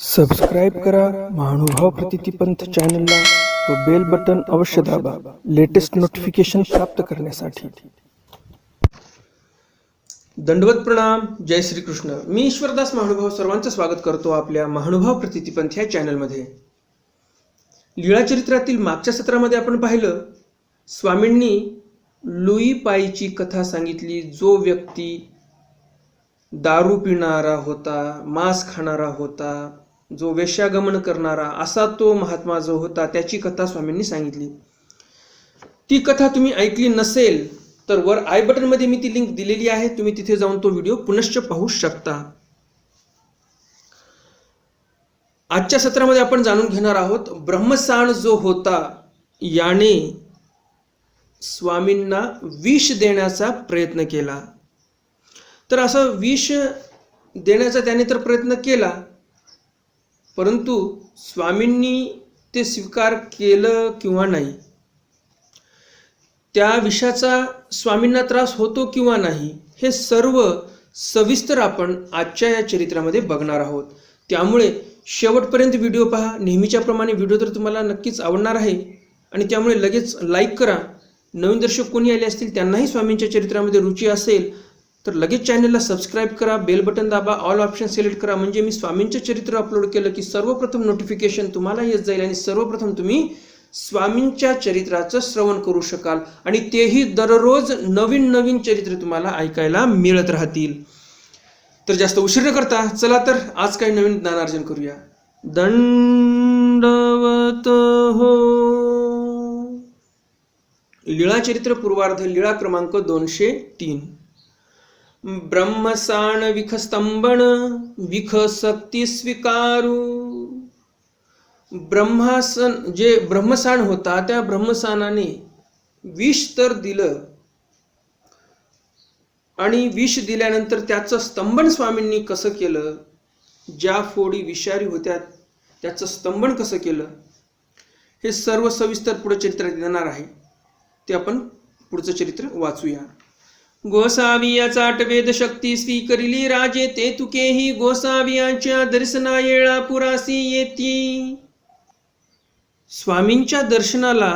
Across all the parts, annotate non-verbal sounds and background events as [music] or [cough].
Subscribe करा महानुभाव प्रतितीपंथ चॅनलला व बेल बटन अवश्य दाबा लेटेस्ट नोटिफिकेशन प्राप्त करण्यासाठी. दंडवत प्रणाम जय श्री कृष्ण मी ईश्वरदास महानुभाव सर्वांचं स्वागत करतो आपल्या महानुभाव प्रतितीपंथ या चॅनलमध्ये लीळाचरित्रातील मागच्या सत्रामध्ये आपण पाहिलं स्वामींनी लुई पाईची कथा सांगितली जो व्यक्ती दारू पिणारा होता मांस खाणारा होता जो वेश्यागमन करणारा असा तो महात्मा जो होता त्याची कथा स्वामींनी सांगितली. ती कथा तुम्ही ऐकली नसेल तर वर आय बटनमध्ये मी ती लिंक दिलेली आहे तुम्ही तिथे जाऊन तो व्हिडिओ पुनश्च पाहू शकता. आजच्या सत्रामध्ये आपण जाणून घेणार आहोत ब्रह्मसाण जो होता याने स्वामींना विष देण्याचा प्रयत्न केला. तर असं विष देण्याचा त्याने तर प्रयत्न केला परंतु स्वामींनी ते स्वीकार केलं किंवा नाही? त्या विषाचा स्वामींना त्रास होतो किंवा नाही हे सर्व सविस्तर आपण आजच्या या चरित्रामध्ये बघणार आहोत. त्यामुळे शेवटपर्यंत व्हिडिओ पहा. नेहमीच्या प्रमाणे व्हिडिओ तर तुम्हाला नक्कीच आवडणार आहे. आणि त्यामुळे लगेच लाईक करा. नवीन दर्शक कोणी आले असतील त्यांनाही स्वामींच्या चरित्रामध्ये रुची असेल तर लगेच चॅनलला सबस्क्राईब करा बेल बटन दाबा ऑल ऑप्शन सिलेक्ट करा. म्हणजे मी स्वामींचं चरित्र अपलोड केलं की सर्वप्रथम नोटिफिकेशन तुम्हाला येत जाईल आणि सर्वप्रथम तुम्ही स्वामींच्या चरित्राचं श्रवण करू शकाल. आणि तेही दररोज नवीन नवीन चरित्र तुम्हाला ऐकायला मिळत राहतील. तर जास्त उशीर न करता चला तर आज काही नवीन ज्ञानार्जन करूया. दंडवत हो. लीळाचरित्र पूर्वार्ध लीळा क्रमांक दोनशे तीन. ब्रह्मसाण विखस्तंभण विख सक्ती स्वीकारू। ब्रह्मासन जे ब्रह्मसाण होता त्या ब्रह्मसानाने विष तर दिलं. आणि विष दिल्यानंतर त्याचं स्तंभन स्वामींनी कसं केलं? ज्या फोडी विषारी होत्या त्याचं स्तंभन कसं केलं? हे सर्व सविस्तर पुढे चरित्रात येणार आहे. ते आपण पुढचं चरित्र वाचूया. गोसावियाचा आटवेद शक्ती स्वीकरिली राजे ते तुकेही गोसावियांच्या दर्शना येळा पुरासी येती. स्वामींच्या दर्शनाला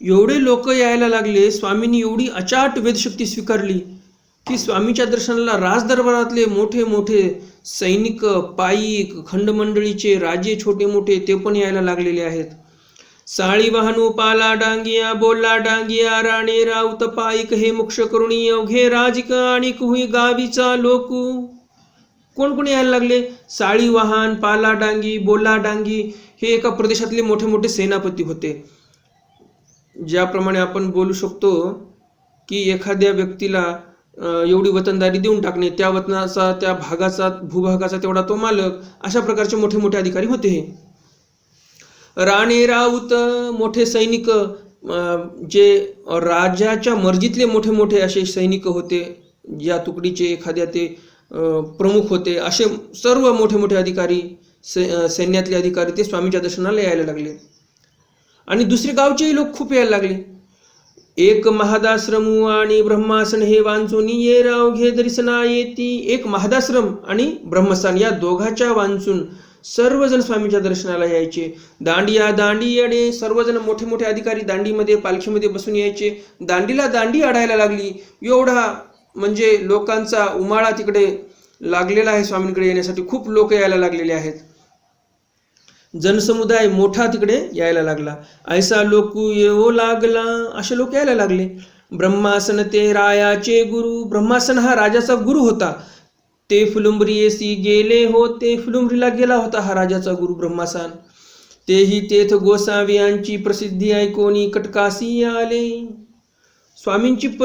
एवढे लोक यायला लागले स्वामींनी एवढी अचाट वेदशक्ती स्वीकारली की स्वामीच्या दर्शनाला राजदरबारातले मोठे मोठे सैनिक पायिक खंडमंडळीचे राजे छोटे मोठे ते पण यायला लागलेले आहेत. साळी वाहनू पाला डांगिया बोला डांगिया राणे राऊत पाईक हे मोक्ष करुणी अवघे राजिक आणि कुही गावीचा लोकू. कोण कोण यायला लागले? साळी वाहन पाला डांगी बोला डांगी हे एका प्रदेशातले मोठे मोठे सेनापती होते. ज्याप्रमाणे आपण बोलू शकतो की एखाद्या व्यक्तीला एवढी वतनदारी देऊन टाकणे त्या वतनाचा त्या भागाचा भूभागाचा तेवढा तो मालक अशा प्रकारचे मोठे मोठे अधिकारी होते हे. राणे राऊत मोठे सैनिक जे राजाच्या मर्जीतले मोठे मोठे असे सैनिक होते ज्या तुकडीचे एखाद्या ते प्रमुख होते असे सर्व मोठे मोठे अधिकारी सै- सैन्यातले अधिकारी ते स्वामीच्या दर्शनाला यायला लागले. आणि दुसरे गावचेही लोक खूप यायला लागले. एक महादाश्रमू आणि ब्रह्मासन हे वांचून ये राव घे दर्शना येती. एक महादाश्रम आणि ब्रह्मस्थान या दोघाच्या वांचून सर्वजण स्वामीच्या दर्शनाला यायचे. दांडिया दांडी आणि सर्वजण मोठे मोठे अधिकारी दांडीमध्ये पालखीमध्ये बसून यायचे. दांडीला दांडी अडायला लागली. एवढा म्हणजे लोकांचा उमाळा तिकडे लागलेला आहे स्वामींकडे येण्यासाठी. खूप लोक यायला लागलेले आहेत. जनसमुदाय मोठा तिकडे यायला लागला. ऐसा लोक येवो लागला असे लोक यायला लागले. ब्रह्मासन ते रायाचे गुरु. ब्रह्मासन हा राजाचा गुरु होता. ते फुलुंबरीयेसी गेले गेले होते फुलुंबरीला गेला होता हा राजाचा गुरु ब्रह्मासान. तेही तेथ गोसावियांची प्रसिद्धी ऐकोनी कटकासी आले. स्वामींची प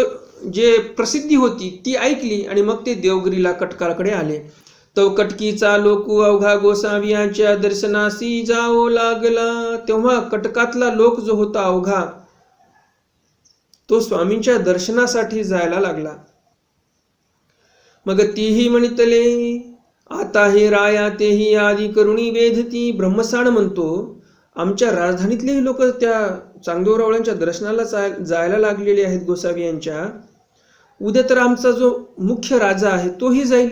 जे प्रसिद्धी होती ती ऐकली आणि मग ते देवगिरीला कटकाकडे आले. तो कटकीचा लोकू अवघा गोसावियांच्या दर्शनासी जावो लागला. तेव्हा कटकातला लोक जो होता अवघा तो स्वामींच्या दर्शनासाठी जायला लागला. मग तीही म्हणितले आता हे राया तेही आदी करुणी वेधती. ब्रह्मसाण म्हणतो आमच्या राजधानीतलेही लोक त्या चांगदेवरावळ्यांच्या दर्शनाला जायला लागलेले आहेत गोसावी यांच्या. उद्या तर आमचा जो मुख्य राजा आहे तोही जाईल.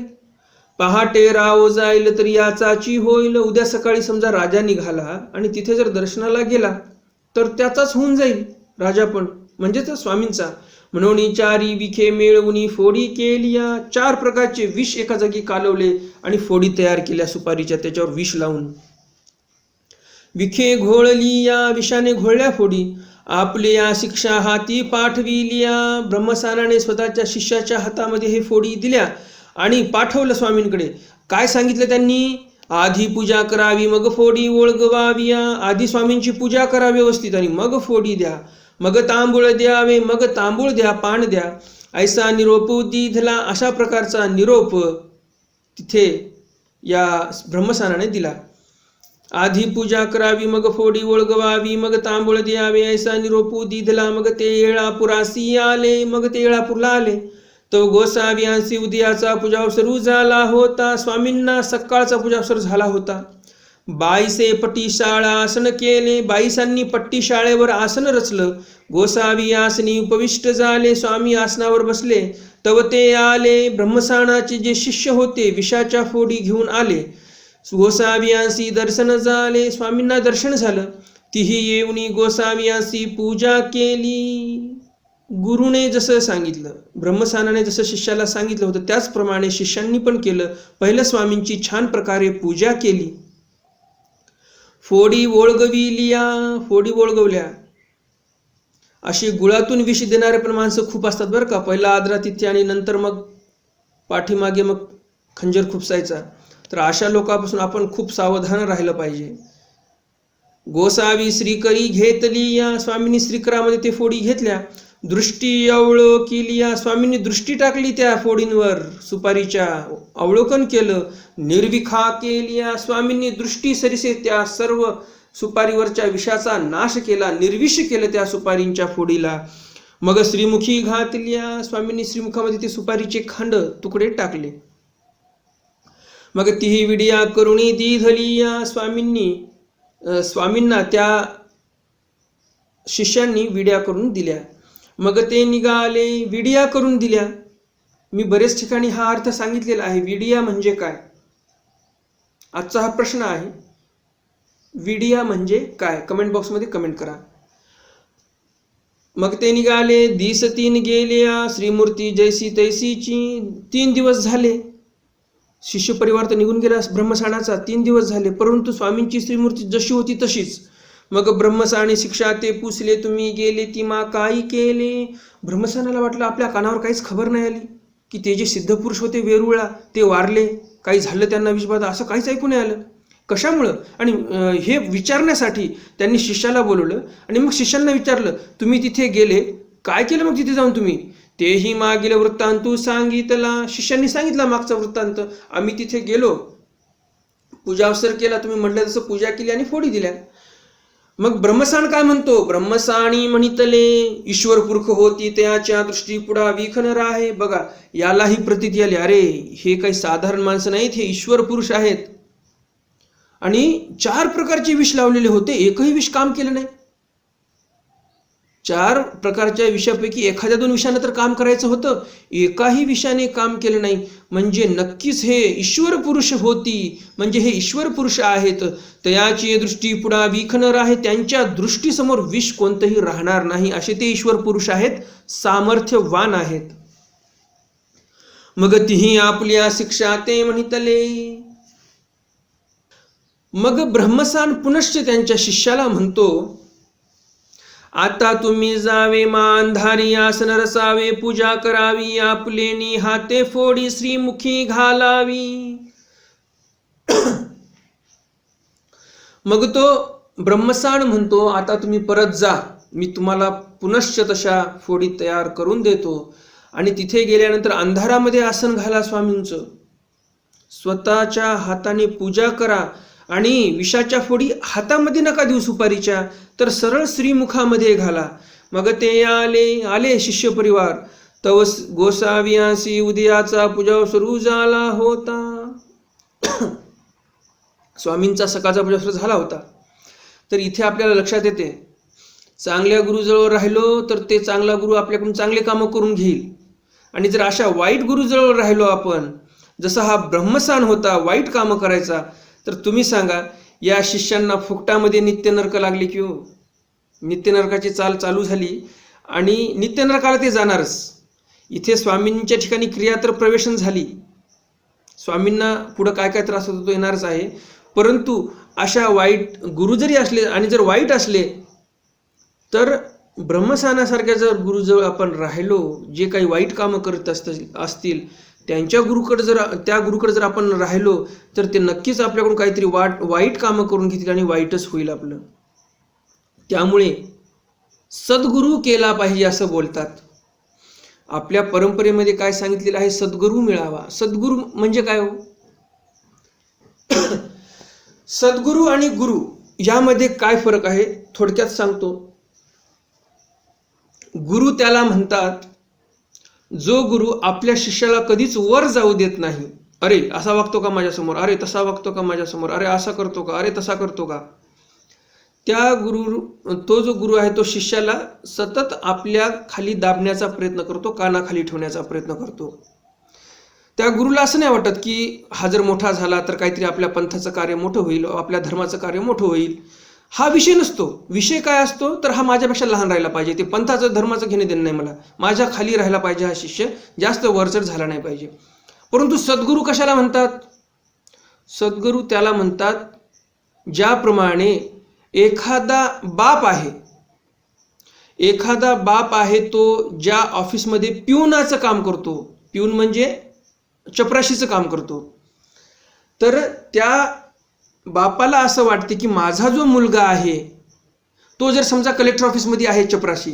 पहाटे राव जाईल तर याचाची होईल. उद्या सकाळी समजा राजा निघाला आणि तिथे जर दर्शनाला गेला तर त्याचाच होऊन जाईल राजा पण. म्हणजेच स्वामींचा. म्हणून चारी विखे मिळवून फोडी केलिया चार प्रकारचे विष एका जागी कालवले आणि फोडी तयार केल्या सुपारीच्या त्याच्यावर विष लावून. विखे घोळली या विषाने घोळल्या फोडी. आपले या शिक्षा हाती पाठविल्या ब्रह्मसानाने स्वतःच्या शिष्याच्या हातामध्ये हे फोडी दिल्या आणि पाठवलं स्वामींकडे. काय सांगितलं त्यांनी? आधी पूजा करावी मग फोडी ओळगवाविया आधी स्वामींची पूजा करा व्यवस्थित आणि मग फोडी द्या. मग तांबूळ द्यावे मग तांबूळ द्या पान द्या. ऐसा निरोप दिधला अशा प्रकारचा निरोप तिथे या ब्रह्मसानाने दिला. आधी पूजा करावी मग फोडी ओळगवावी मग तांबूळ द्यावे ऐसा निरोपू दिधला मग ते येळापुरासी आले मग ते येळापूरला आले तो गोसावी उदयाचा पूजावसरू झाला होता स्वामींना सकाळचा पूजावसर झाला होता. बाईसे पट्टी शाळा आसन केले. बाईसांनी पट्टी शाळेवर आसन रचलं. गोसावी आसनी उपविष्ट झाले. स्वामी आसनावर बसले. तव ते आले. ब्रह्मसाणाचे जे शिष्य होते विषाच्या फोडी घेऊन आले. गोसावियांसी दर्शन झाले. स्वामींना दर्शन झालं. तिही येऊनी गोसावियांसी पूजा केली. गुरुने जसं सांगितलं ब्रह्मसानाने जसं शिष्याला सांगितलं होतं त्याचप्रमाणे शिष्यांनी पण केलं. पहिलं स्वामींची छान प्रकारे पूजा केली. फोडी ओळगविलिया फोडी ओळगवल्या अशी गुळातून विष देणारे पण माणसं खूप असतात बरं का. पहिला आदरातिथ्य आणि नंतर मग पाठीमागे मग खंजर खुपसायचा. तर अशा लोकांपासून आपण खूप सावधान राहिलं पाहिजे. गोसावी श्रीकरी घेतली या. स्वामींनी श्रीकरामध्ये ते फोडी घेतल्या. दृष्टी अवळो केली या स्वामींनी दृष्टी टाकली त्या फोडींवर सुपारीच्या अवलोकन केलं. निर्विखा केली या स्वामींनी दृष्टी सरिसे त्या सर्व सुपारीवरच्या विषाचा नाश केला निर्विष केलं त्या सुपारींच्या फोडीला. मग श्रीमुखी घातल्या स्वामींनी श्रीमुखामध्ये ते सुपारीचे खांड तुकडे टाकले. मग तीही विडिया करुणी ती धली या स्वामींनी स्वामींना त्या शिष्यांनी विड्या करून दिल्या. मग ते निघाले विडिया करून दिल्या. मी बरेच ठिकाणी हा अर्थ सांगितलेला आहे. विडिया म्हणजे काय? आजचा हा प्रश्न आहे. विडिया म्हणजे काय? कमेंट बॉक्समध्ये कमेंट करा. मग ते निघाले दिस तीन गेल्या श्रीमूर्ती जैसी तैसीची तीन दिवस झाले. शिष्य परिवार तर निघून गेला ब्रह्मसाणाचा तीन दिवस झाले. परंतु स्वामींची श्रीमूर्ती जशी होती तशीच. मग ब्रह्मसाणी शिक्षा ते पुसले तुम्ही गेले ती मा काही केले. ब्रह्मसानाला वाटलं आपल्या कानावर काहीच खबर नाही आली. की ते जे सिद्धपुरुष होते वेरुळा ते वारले. काही झालं त्यांना विषबाधा असं काहीच ऐकू नाही आलं. कशामुळं? आणि हे विचारण्यासाठी त्यांनी शिष्याला बोलवलं. आणि मग शिष्यांना विचारलं तुम्ही तिथे गेले? काय केलं मग तिथे जाऊन तुम्ही? तेही मागील वृत्तांत सांगितला. शिष्यांनी सांगितला मागचा वृत्तांत आम्ही तिथे गेलो. पूजा अवसर केला तुम्ही म्हटलं तसं पूजा केली आणि फोडी दिल्या. मग ब्रह्मसाण काय म्हणतो? ब्रह्मसाणी म्हणितले ईश्वर पुरख होती त्याच्या दृष्टी पुढा विखन राहे बघा यालाही प्रतीती आली अरे हे काही साधारण माणसं नाहीत हे ईश्वर पुरुष आहेत. आणि चार प्रकारचे विष लावलेले होते एकही विष काम केलं नाही. चार प्रकारच्या विषयापैकी एखाद्या दोन विषयानं तर काम करायचं होतं. एकाही विषयाने काम केलं नाही. म्हणजे नक्कीच हे ईश्वर पुरुष होती. म्हणजे हे ईश्वर पुरुष आहेत. तयाची दृष्टी पुढा विखनर आहे. त्यांच्या दृष्टीसमोर विष कोणतंही राहणार नाही. असे ते ईश्वर पुरुष आहेत. सामर्थ्यवान आहेत. मग तिही आपल्या शिक्षा ते म्हणितले. मग ब्रह्मसान पुनश्च त्यांच्या शिष्याला म्हणतो आता तुम्ही जावे मानधारी आसन रसावे पूजा करावी आपलेनी निहाते फोडी श्रीमुखी घालावी. मग तो ब्रह्मसाण म्हणतो आता तुम्ही परत जा. मी तुम्हाला पुनश्च तशा फोडी तयार करून देतो. आणि तिथे गेल्यानंतर अंधारामध्ये आसन घाला स्वामींचं. स्वतःच्या हाताने पूजा करा. आणि विषाच्या फोडी हातामध्ये नका देऊ सुपारीच्या. तर सरळ श्रीमुखामध्ये घाला. मग ते आले आले शिष्य परिवार तव गोसावियासी उदयाचा पूजा सुरू झाला होता. [coughs] स्वामींचा सकाळचा पूजा सुरू झाला होता. तर इथे आपल्याला लक्षात येते. चांगल्या गुरुजवळ राहिलो तर ते चांगला गुरु आपल्याकडून चांगले कामं करून घेईल. आणि जर अशा वाईट गुरुजवळ राहिलो आपण जसा हा ब्रह्मसान होता वाईट कामं करायचा तर तुम्ही सांगा या शिष्यांना फुकटामध्ये नित्यनर्क लागले की हो? नित्यनर्काची चाल चालू झाली आणि नित्यनरकाला ते जाणारच. इथे स्वामींच्या ठिकाणी क्रिया तर प्रवेशन झाली. स्वामींना पुढं काय काय त्रास होतो तो येणारच आहे. परंतु अशा वाईट गुरु जरी असले आणि जर वाईट असले तर ब्रह्मसानासारख्या जर गुरुजवळ आपण राहिलो जे काही वाईट कामं करत असतील असतील त्यांच्या गुरुकडे जर त्या गुरुकडे जर आपण राहिलो तर ते नक्कीच आपल्याकडून काहीतरी वाट वाईट कामं करून घेतील आणि वाईटच होईल आपलं. त्यामुळे सद्गुरू केला पाहिजे असं बोलतात. आपल्या परंपरेमध्ये काय सांगितलेलं आहे? सद्गुरू मिळावा. सद्गुरू म्हणजे काय हो? सद्गुरू आणि गुरु यामध्ये काय फरक आहे? थोडक्यात सांगतो. गुरु त्याला म्हणतात जो गुरु आपल्या शिष्याला कधीच वर जाऊ देत नाही. अरे असा वागतो का माझ्यासमोर? अरे तसा वागतो का माझ्यासमोर? अरे असा करतो का? अरे तसा करतो का? त्या गुरु तो जो गुरु आहे तो शिष्याला सतत आपल्या खाली दाबण्याचा प्रयत्न करतो कानाखाली ठेवण्याचा प्रयत्न करतो. त्या गुरुला असं नाही वाटत की हा जर मोठा झाला तर काहीतरी आपल्या पंथाचं कार्य मोठं होईल आपल्या धर्माचं कार्य मोठं होईल. हा विषय नसतो. विषय काय असतो? तर हा माझ्यापेक्षा लहान राहिला पाहिजे. ते पंथाचं धर्माचं घेणे देणं नाही मला. माझ्या खाली राहिला पाहिजे हा शिष्य. जास्त वरचढ झाला नाही पाहिजे. परंतु सद्गुरू कशाला म्हणतात? सद्गुरू त्याला म्हणतात ज्याप्रमाणे एखादा बाप आहे एखादा बाप आहे तो ज्या ऑफिसमध्ये पिऊनाचं काम करतो. पिऊन म्हणजे चपराशीचं काम करतो. तर त्या बापाला असं वाटते की माझा जो मुलगा आहे तो जर समजा कलेक्टर ऑफिसमध्ये आहे चपराशी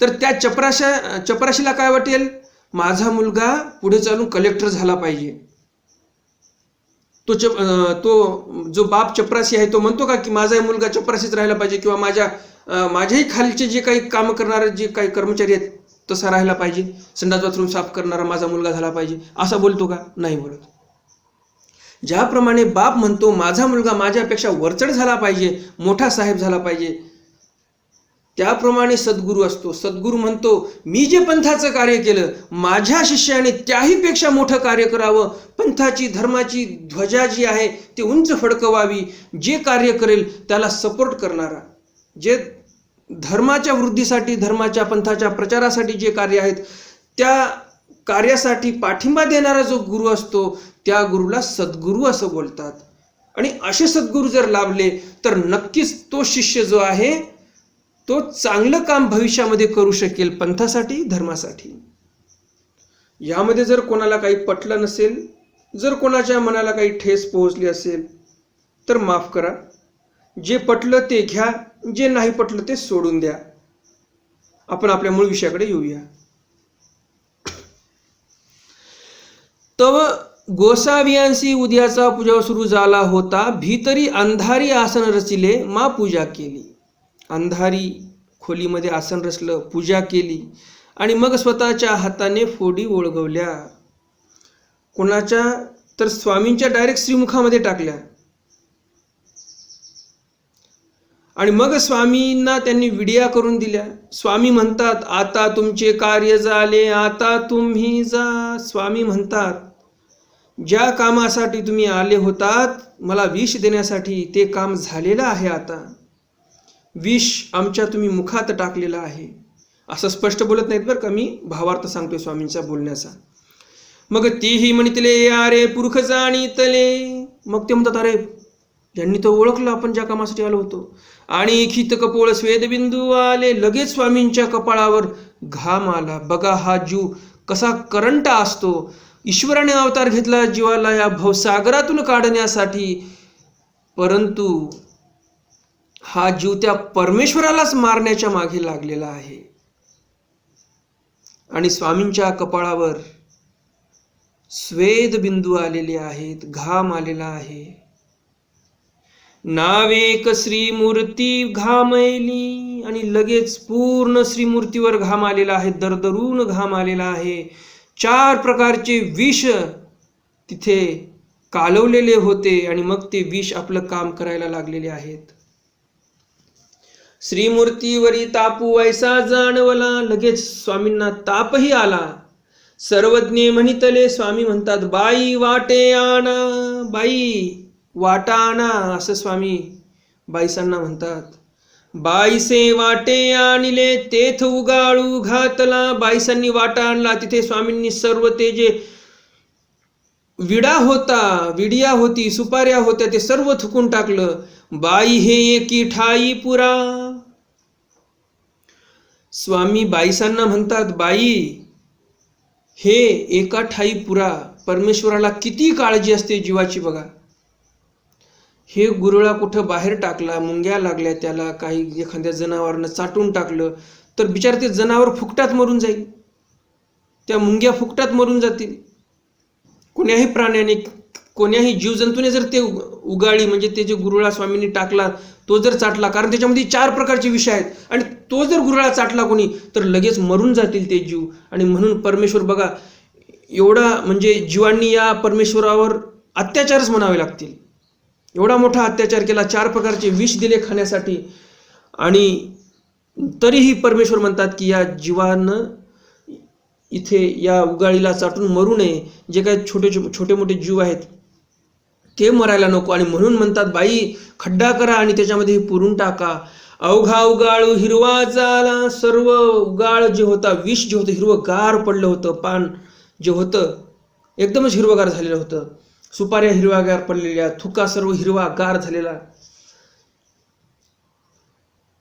तर त्या चपराशा चपराशीला काय वाटेल? माझा मुलगा पुढे चालून कलेक्टर झाला पाहिजे. तो चप तो जो बाप चपराशी आहे तो म्हणतो का की माझा मुलगा चपराशीच राहायला पाहिजे किंवा माझ्या माझ्याही खालचे जे काही काम करणारे जे काही कर्मचारी आहेत तसा राहायला पाहिजे. संडास बाथरूम साफ करणारा माझा मुलगा झाला पाहिजे. असा बोलतो का? नाही बोलत. ज्याप्रमाणे बाप म्हणतो माझा मुलगा माझ्यापेक्षा वरचढ झाला पाहिजे मोठा साहेब झाला पाहिजे. त्याप्रमाणे सद्गुरू असतो. सद्गुरू म्हणतो मी जे पंथाचं कार्य केलं माझ्या शिष्याने त्याहीपेक्षा मोठं कार्य करावं. पंथाची धर्माची ध्वजा जी आहे ती उंच फडकवावी. जे कार्य करेल त्याला सपोर्ट करणारा. जे धर्माच्या वृद्धीसाठी धर्माच्या पंथाच्या प्रचारासाठी जे कार्य आहेत त्या कार्यासाठी पाठिंबा देणारा जो गुरु असतो त्या गुरुला सद्गुरू असं बोलतात. आणि असे सद्गुरू जर लाभले तर नक्कीच तो शिष्य जो आहे तो चांगलं काम भविष्यामध्ये करू शकेल पंथासाठी धर्मासाठी. यामध्ये जर कोणाला काही पटलं नसेल जर कोणाच्या मनाला काही ठेस पोहोचली असेल तर माफ करा. जे पटलं ते घ्या जे नाही पटलं ते सोडून द्या. आपण आपल्या मूळ विषयाकडे येऊया. तव गोसावियांसी उद्याचा पूजा सुरू झाला होता. भीतरी अंधारी आसन रचिले मा पूजा केली. अंधारी खोलीमध्ये आसन रचलं पूजा केली. आणि मग स्वतःच्या हाताने फोडी ओळगवल्या. कोणाच्या? तर स्वामींच्या डायरेक्ट श्रीमुखामध्ये टाकल्या. आणि मग स्वामींना त्यांनी विडिया करून दिल्या. स्वामी म्हणतात आता तुमचे कार्य झाले आता तुम्ही जा. स्वामी म्हणतात ज्या कामासाठी तुम्ही आले होतात मला विष देण्यासाठी ते काम झालेलं आहे आता. विष आमच्या तुम्ही मुखात टाकलेलं आहे. असं स्पष्ट बोलत नाहीत बरं का मी? भावार्थ सांगतोय स्वामींच्या बोलण्याचा. मग तीही म्हणितले अरे पुरुष जाणीतले. मग ते म्हणतात अरे यांनी तर ओळखलं आपण ज्या कामासाठी आलो होतो. आणि खित कपोळ स्वेदबिंदू आले लगेच स्वामींच्या कपाळावर घाम आला. बघा हा जीव कसा करंट असतो. ईश्वराने अवतार घेतला जीवाला या भवसागरातून काढण्यासाठी. परंतु हा जीव त्या परमेश्वरालाच मारण्याच्या मागे लागलेला आहे. आणि स्वामींच्या कपाळावर स्वेद बिंदू आलेले आहेत घाम आलेला आहे. नावेक श्रीमूर्ती घामैली आणि लगेच पूर्ण श्रीमूर्तीवर घाम आलेला आहे दरदरून घाम आलेला आहे. चार प्रकारचे विष तिथे कालवलेले होते आणि मग ते विष आपलं काम करायला लागलेले आहेत. श्रीमूर्तीवरी तापू ऐसा जाणवला लगेच स्वामींना तापही आला. सर्वज्ञ म्हणितले स्वामी म्हणतात बाई वाटे आणा बाई वाटा आणा असं स्वामी बाईसांना म्हणतात. बाईसे वाटे आणले तेथ उगाळू घातला. बाईसांनी वाटा आणला. तिथे स्वामींनी सर्व ते जे विडा होता विडिया होती सुपाऱ्या होत्या ते सर्व थुकून टाकलं. बाई हे एकी ठाई पुरा. स्वामी बाईसांना म्हणतात बाई हे एका ठाई पुरा. परमेश्वराला किती काळजी असते जीवाची बघा. हे गुरुळा कुठं बाहेर टाकला मुंग्या लागल्या त्याला काही एखाद्या जनावरानं चाटून टाकलं तर बिचार ते जनावर फुकटात मरून जाईल. त्या मुंग्या फुकटात मरून जातील. कोण्याही प्राण्याने कोण्याही जीवजंतूने जर ते उगाळी म्हणजे ते जे गुरुळा स्वामींनी टाकला तो जर चाटला कारण त्याच्यामध्ये चार प्रकारचे विषय आहेत आणि तो जर गुरुळा चाटला कोणी तर लगेच मरून जातील ते जीव. आणि म्हणून परमेश्वर बघा एवढा म्हणजे जीवांनी या परमेश्वरावर अत्याचारच म्हणावे लागतील. एवढा मोठा अत्याचार केला चार प्रकारचे विष दिले खाण्यासाठी. आणि तरीही परमेश्वर म्हणतात की या जीवानं इथे या उगाळीला चाटून मरू नये. जे काही छोटे छोटे मोठे जीव आहेत ते मरायला नको. आणि म्हणून म्हणतात बाई खड्डा करा आणि त्याच्यामध्ये पुरून टाका. अवघा उगाळू हिरवा झाला सर्व उगाळ जे होता विष जे होतं हिरवं गार पडलं होतं पान जे होतं एकदमच हिरवगार झालेलं होतं. सुपाऱ्या हिरवागार पडलेल्या थुका सर्व हिरवा गार झालेला.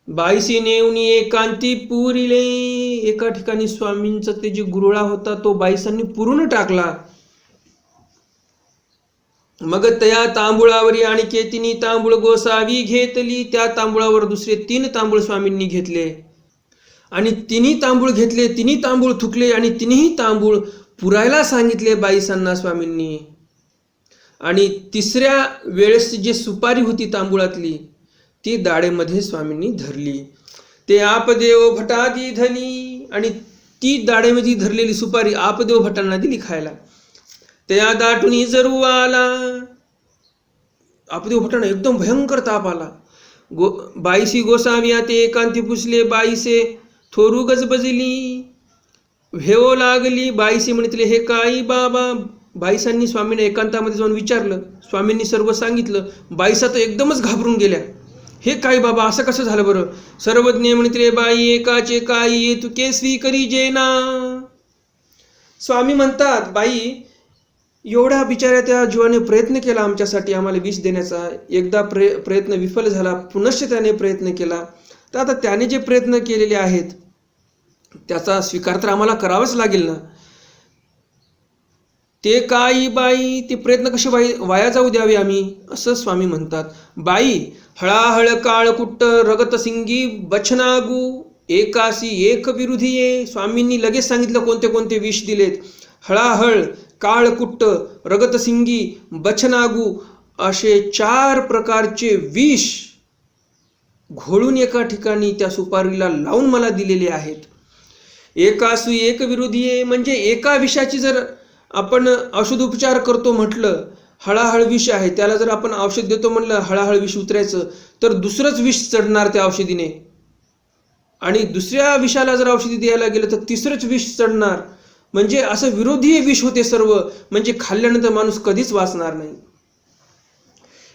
बाईसी नेवनी एकांती पुरिले एका ठिकाणी स्वामींचा ते जे गुरुळा होता तो बाईसांनी पुरून टाकला. मग तया तांबुळावरी आणि केतीनी तांबूळ गोसावी घेतली. त्या तांबुळावर दुसरे तीन तांबूळ स्वामींनी घेतले. आणि तिन्ही तांबूळ घेतले तिन्ही तांबूळ थुकले आणि तिन्ही तांबूळ पुरायला सांगितले बाईसांना स्वामींनी. आणि तिसऱ्या वेळेस जी सुपारी होती तांबुळातली ती दाढेमध्ये स्वामींनी धरली. ते आपदेव भटादी धनी आणि ती दाढेमध्ये धरलेली सुपारी आपदेव भटांना दिली खायला. त्या दाटुनी जरू आला. आपदेव भटांना एकदम भयंकर ताप आला. गो बाईसी गोसाविया ते एकांती पुसले बाईसे थोरू गजबजली. भेव लागली बाईसी म्हणतले हे काही बाबा बाईसांनी स्वामींना एकांतामध्ये जाऊन विचारलं स्वामींनी सर्व सांगितलं बाईसा तर एकदमच घाबरून गेल्या. हे काय बाबा असं कसं झालं बरं? सर्वज्ञ म्हणते बाई एकाचे काही ये तू केसवी करी जेना. स्वामी म्हणतात बाई एवढा बिचाऱ्या त्या जीवाने प्रयत्न केला आमच्यासाठी आम्हाला विष देण्याचा. एकदा प्रय प्रयत्न विफल झाला पुनश्च त्याने प्रयत्न केला. तर आता त्याने जे प्रयत्न केलेले आहेत त्याचा स्वीकार तर आम्हाला करावाच लागेल ना. ते काही बाई ते प्रयत्न कसे वाई वाया जाऊ द्यावे आम्ही? असं स्वामी म्हणतात. बाई हळाहळ काळ कुट्ट रगत सिंगी बचनागू एकासी एक विरोधी ये स्वामींनी लगेच सांगितलं कोणते कोणते विष दिलेत. हळाहळ काळ कुट्ट रगतसिंगी बचनागू असे चार प्रकारचे विष घोळून एका ठिकाणी त्या सुपारीला लावून मला दिलेले आहेत. एकासू एक विरोधी आहे म्हणजे एका विषाची जर आपण औषध उपचार करतो म्हटलं हळाहळ विष आहे त्याला जर आपण औषध देतो म्हणलं हळाहळ विष उतरायचं तर दुसरंच विष चढणार त्या औषधीने. आणि दुसऱ्या विषाला जर औषधी द्यायला गेलं तर तिसरंच विष चढणार. म्हणजे असं विरोधी विष होते सर्व म्हणजे खाल्ल्यानंतर माणूस कधीच वाचणार नाही.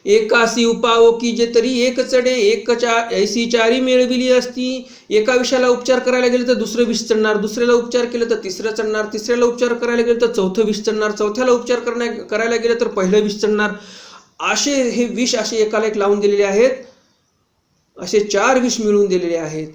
एकासी उपाव की जे तरी एक चढे एक चा ऐसी चारी मिळविली असती. एका विषयाला उपचार करायला गेलं तर दुसरं विष चढणार दुसऱ्याला उपचार केलं तर तिसरं चढणार तिसऱ्याला उपचार करायला गेलं तर चौथं विष चढणार चौथ्याला उपचार करण्या करायला गेलं तर पहिलं विष चढणार. असे हे विष असे एकाला एक लावून दिलेले आहेत. असे चार विष मिळवून दिलेले आहेत.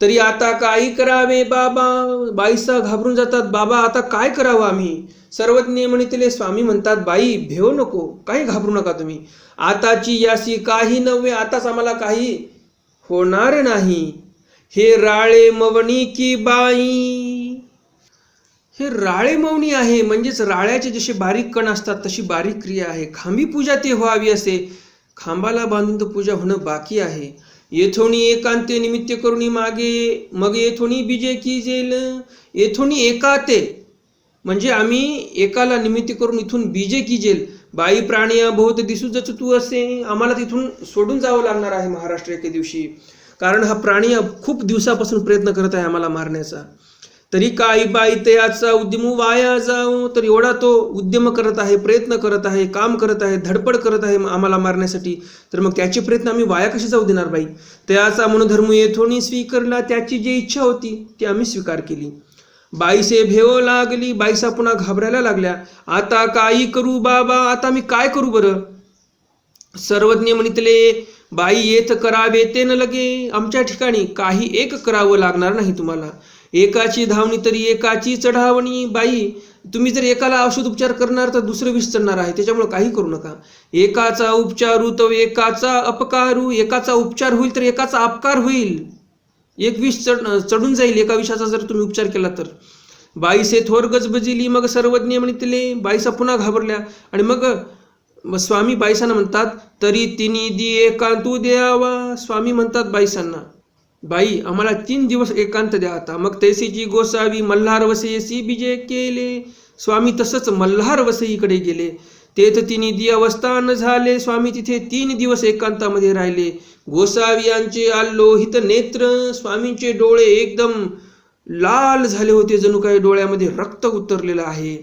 तरी आता काही करावे बाबा. बाईसा घाबरून जातात. बाबा आता काय करावं आम्ही? सर्वज्ञ म्हणितले स्वामी म्हणतात बाई भेव नको. काही घाबरू नका तुम्ही. आताची यासी काही नव्हे आताच आम्हाला काही होणार नाही. हे राळे मवणी की बाई? हे राळे मवणी आहे. म्हणजेच राळ्याचे जसे बारीक कण असतात तशी बारीक क्रिया आहे. खांबी पूजा ते व्हावी असे. खांबाला बांधून तर पूजा होणं बाकी आहे. येथोनी एकांते निमित्त करुणी मागे मग येथोनी बीजे की जेल? येथोनी एकाते. म्हणजे आम्ही एकाला निमित्त करून इथून बीजे की जेल? बाई प्राणी बहुत दिसू जच तू असे. आम्हाला तिथून सोडून जावं लागणार आहे महाराष्ट्र एके दिवशी. कारण हा प्राणी खूप दिवसापासून प्रयत्न करत आहे आम्हाला मारण्याचा. तरी काही बाई त्याचा उद्यम वाया जाऊ. तर एवढा तो उद्यम करत आहे प्रयत्न करत आहे काम करत आहे धडपड करत आहे आम्हाला मारण्यासाठी. तर मग त्याचे प्रयत्न आम्ही वाया कसे जाऊ देणार बाई? त्याचा मनोधर्म येथोनी स्वीकारला त्याची जी इच्छा होती ती आम्ही स्वीकार केली. बाईसे भेव लागली बाईसा पुन्हा घाबरायला लागल्या. आता काही करू बाबा आता मी काय करू बरं? सर्वज्ञ म्हणितले बाई येत करावे ते न लगे. आमच्या ठिकाणी काही एक करावं लागणार नाही तुम्हाला. एकाची धावणी तरी एकाची चढावणी. बाई तुम्ही जर एकाला औषध उपचार करणार तर दुसरं विष चढणार आहे. त्याच्यामुळे काही करू नका. एकाचा उपचारू तर एकाचा अपकारू एकाचा उपचार होईल तर एकाचा अपकार होईल. एक विष चढ चढून जाईल एका विषाचा जर तुम्ही उपचार केला तर. बाईसे थोर गजबजिली मग सर्वज्ञ म्हणितले. बाईसा पुन्हा घाबरल्या. आणि मग मग स्वामी बाईसांना म्हणतात तरी तिने दी एकांतू द्यावा. स्वामी म्हणतात बाईसांना बाई आम्हाला तीन दिवस एकांत द्या आता. मग तैसीची गोसावी मल्हार वसईसी विजय केले. स्वामी तसंच मल्हार वसईकडे गेले. तेथ तिने दियावस्थान झाले. स्वामी तिथे तीन दिवस एकांतामध्ये राहिले. गोसावी यांचे आल्लोहित नेत्र स्वामींचे डोळे एकदम लाल झाले होते. जणू काही डोळ्यामध्ये रक्त उतरलेलं आहे.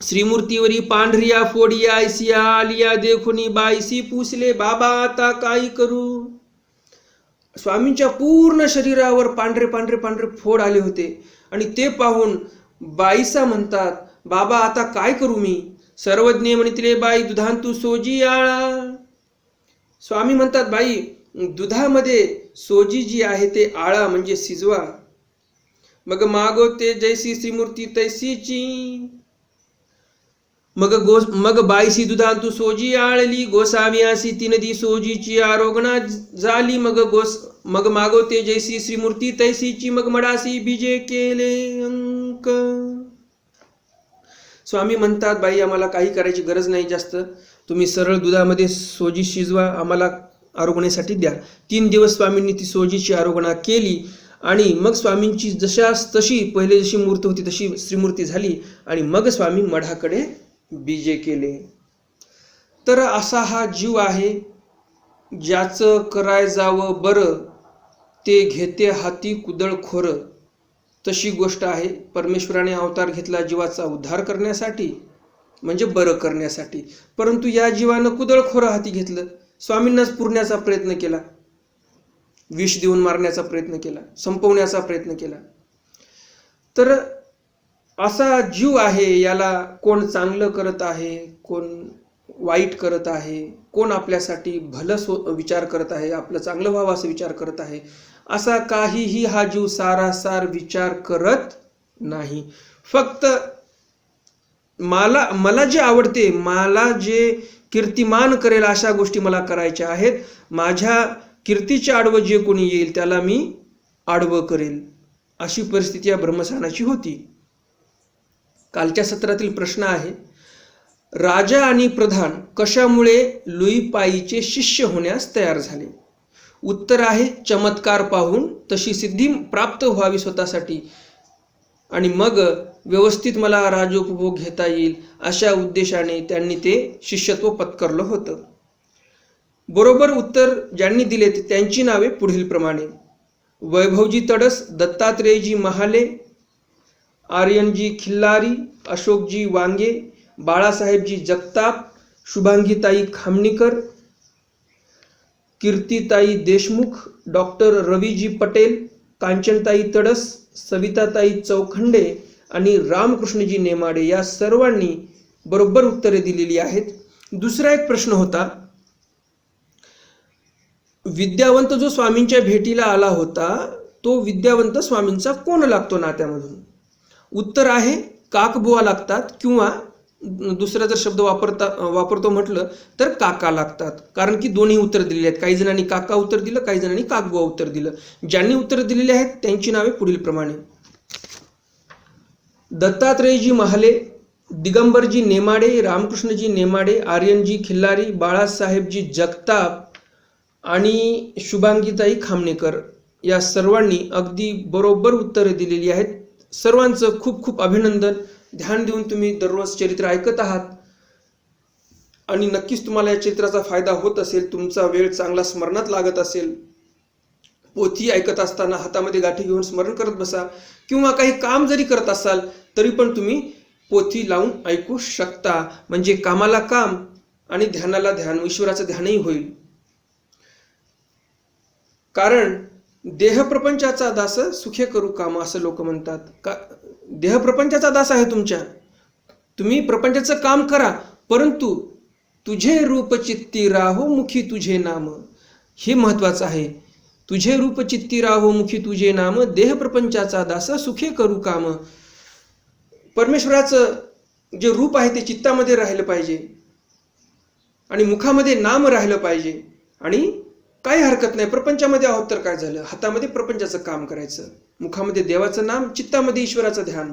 श्रीमूर्तीवरी पांढरिया फोडिया आयसिया आलिया देखुनी बाईसी पुसले बाबा आता काय करू? स्वामींच्या पूर्ण शरीरावर पांढरे पांढरे पांढरे फोड आले होते. आणि ते पाहून बाईसा म्हणतात बाबा आता काय करू मी? सर्वज्ञ म्हणितले बाई दुधांतू सोजी आळा. स्वामी म्हणतात बाई दुधामध्ये सोजी जी आहे ते आळा म्हणजे शिजवा. मग मागवते जैसी श्रीमूर्ती तैसीची. मग गो मग बाईसी दुधांतू सोजी आळली गोसाव्यासी तीन दी सोजीची आरोगणा झाली मग गोस मग मागवते जैसी श्रीमूर्ती तैसीची मग मडासी बीजे केले अंक. स्वामी म्हणतात बाई आम्हाला काही करायची गरज नाही जास्त. तुम्ही सरळ दुधामध्ये सोजी शिजवा आम्हाला आरोग्यासाठी द्या. तीन दिवस स्वामींनी ती सोजीची आरोगणा केली आणि मग स्वामींची जशास तशी पहिले जशी मूर्ती होती तशी श्रीमूर्ती झाली आणि मग स्वामी मढाकडे बीजे केले. तर असा हा जीव आहे ज्याचं कराय जावं बरं ते घेते हाती कुदळ खोरं. तशी गोष्ट आहे परमेश्वराने अवतार घेतला जीवाचा उद्धार करण्यासाठी म्हणजे बरं करण्यासाठी. परंतु या जीवानं कुदळ खोरं हाती घेतलं. स्वामींनाच पुरण्याचा प्रयत्न केला. विष देऊन मारण्याचा प्रयत्न केला. संपवण्याचा प्रयत्न केला. तर असा जीव आहे याला कोण चांगलं करत आहे कोण वाईट करत आहे कोण आपल्यासाठी भलं सो विचार करत आहे आपलं चांगलं व्हावं असं विचार करत आहे असा काहीही हा जीव सारासार विचार करत नाही. फक्त मला मला जे आवडते मला जे कीर्तिमान करेल अशा गोष्टी मला करायच्या आहेत. माझ्या कीर्तीच्या आडवं जे कोणी येईल त्याला मी आडवं करेल. अशी परिस्थिती या ब्रह्मसानाची होती. कालच्या सत्रातील प्रश्न आहे राजा आणि प्रधान कशामुळे लुईपाईचे शिष्य होण्यास तयार झाले? उत्तर आहे चमत्कार पाहून तशी सिद्धी प्राप्त व्हावी स्वतःसाठी. आणि मग व्यवस्थित मला राजोपभोग घेता येईल अशा उद्देशाने त्यांनी ते शिष्यत्व पत्करलं होतं. बरोबर उत्तर ज्यांनी दिले त्यांची नावे पुढील प्रमाणे वैभवजी तडस दत्तात्रेयजी महाले आर्यनजी खिल्लारी अशोकजी वांगे बाळासाहेबजी जगताप शुभांगीताई खामणीकर कीर्तिताई देशमुख डॉक्टर रवीजी पटेल कांचनताई तडस सविताताई चौखंडे आणि रामकृष्णजी नेमाडे या सर्वांनी बरोबर उत्तरे दिलेली आहेत. दुसरा एक प्रश्न होता विद्यावंत जो स्वामींच्या भेटीला आला होता तो विद्यावंत स्वामींचा कोण लागतो नात्यामधून? उत्तर आहे काकबुवा लागतात किंवा दुसरा जर शब्द वापरता वापरतो म्हटलं तर काका लागतात. कारण की दोन्ही उत्तर दिलेली आहेत. काही जणांनी काका उत्तर दिलं काही जणांनी काकबुवा उत्तर दिलं. ज्यांनी उत्तर दिलेली आहेत त्यांची नावे पुढील प्रमाणे. दत्तात्रेयजी महाले दिगंबरजी नेमाडे रामकृष्णजी नेमाडे आर्यनजी खिल्लारी बाळासाहेबजी जगताप आणि शुभांगीताई खामणेकर या सर्वांनी अगदी बरोबर उत्तरे दिलेली आहेत. सर्वांचं खूप खूप अभिनंदन. ध्यान देऊन तुम्ही दररोज चरित्र ऐकत आहात. आणि नक्कीच तुम्हाला या चरित्राचा फायदा होत असेल तुमचा वेळ चांगला स्मरणात लागत असेल. पोथी ऐकत असताना हातामध्ये गाठी घेऊन स्मरण करत बसा. किंवा काही काम जरी करत असाल तरी पण तुम्ही पोथी लावून ऐकू शकता. म्हणजे कामाला काम आणि ध्यानाला ध्यान ईश्वराचं ध्यानही होईल. कारण देहप्रपंचाचा दास सुखे करू काम असं लोक म्हणतात. का देहप्रपंचाचा दास आहे तुमच्या. तुम्ही प्रपंचाचं काम करा परंतु तुझे रूप चित्ती राहो मुखी तुझे नाम. हे महत्वाचं आहे. तुझे रूप चित्ती राहो मुखी तुझे नाम देहप्रपंचाचा दास सुखे करू काम. परमेश्वराचं जे रूप आहे ते चित्तामध्ये राहिलं पाहिजे. आणि मुखामध्ये नाम राहिलं पाहिजे. आणि काही हरकत नाही. प्रपंचामध्ये आहोत तर काय झालं? हातामध्ये प्रपंचाचं काम करायचं. मुखामध्ये देवाचं नाम चित्तामध्ये ईश्वराचं ध्यान.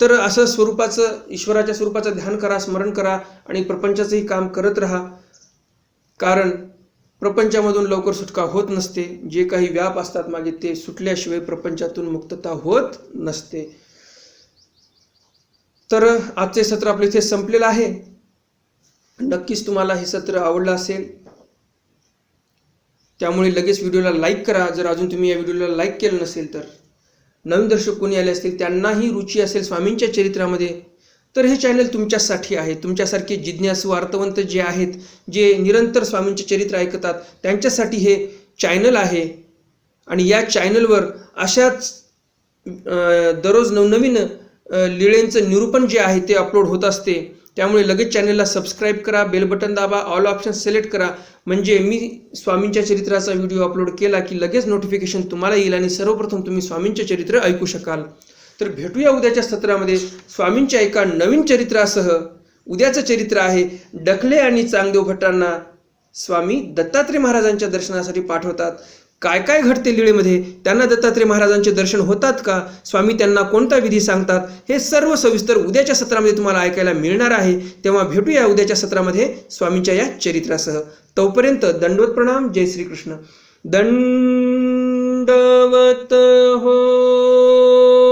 तर असं स्वरूपाचं ईश्वराच्या स्वरूपाचं ध्यान करा स्मरण करा आणि प्रपंचाचंही काम करत राहा. कारण प्रपंचामधून लवकर सुटका होत नसते. जे काही व्याप असतात मागे ते सुटल्याशिवाय प्रपंचातून मुक्तता होत नसते. तर आजचे सत्र आपले इथे संपलेलं आहे. नक्कीच तुम्हाला हे सत्र आवडलं असेल. त्यामुळे लगेच व्हिडिओला लाईक करा. जर अजून तुम्ही या व्हिडिओला लाईक केलं नसेल तर. नवीन दर्शक कोणी आले असतील त्यांनाही रुची असेल स्वामींच्या चरित्रामध्ये. तर हे चॅनल तुमच्यासाठी आहे. तुमच्यासारखे जिज्ञासू अर्थवंत जे आहेत जे निरंतर स्वामींचे चरित्र ऐकतात त्यांच्यासाठी हे चॅनल आहे. आणि या चॅनलवर अशाच दररोज नवनवीन लिळेंचं लीळेंचं निरूपण जे आहे ते अपलोड होत असते. त्यामुळे लगेच चॅनलला सबस्क्राईब करा बेल बटन दाबा ऑल ऑप्शन सिलेक्ट करा. म्हणजे मी स्वामींच्या चरित्राचा व्हिडिओ अपलोड केला की लगेच नोटिफिकेशन तुम्हाला येईल आणि सर्वप्रथम तुम्ही स्वामींचे चरित्र ऐकू शकाल. तर भेटूया उद्याच्या सत्रामध्ये. स्वामींच्या एका नवीन चरित्रासह उद्याचं चरित्र आहे डखले आणि चांगदेव भट्टांना स्वामी दत्तात्रय महाराजांच्या दर्शनासाठी पाठवतात. काय काय घडते लीळेमध्ये? त्यांना दत्तात्रय महाराजांचे दर्शन होतात का? स्वामी त्यांना कोणता विधी सांगतात? हे सर्व सविस्तर उद्याच्या सत्रामध्ये तुम्हाला ऐकायला मिळणार आहे. तेव्हा भेटूया उद्याच्या सत्रामध्ये स्वामींच्या या चरित्रासह. तोपर्यंत दंडवत प्रणाम. जय श्रीकृष्ण. दंडवत हो.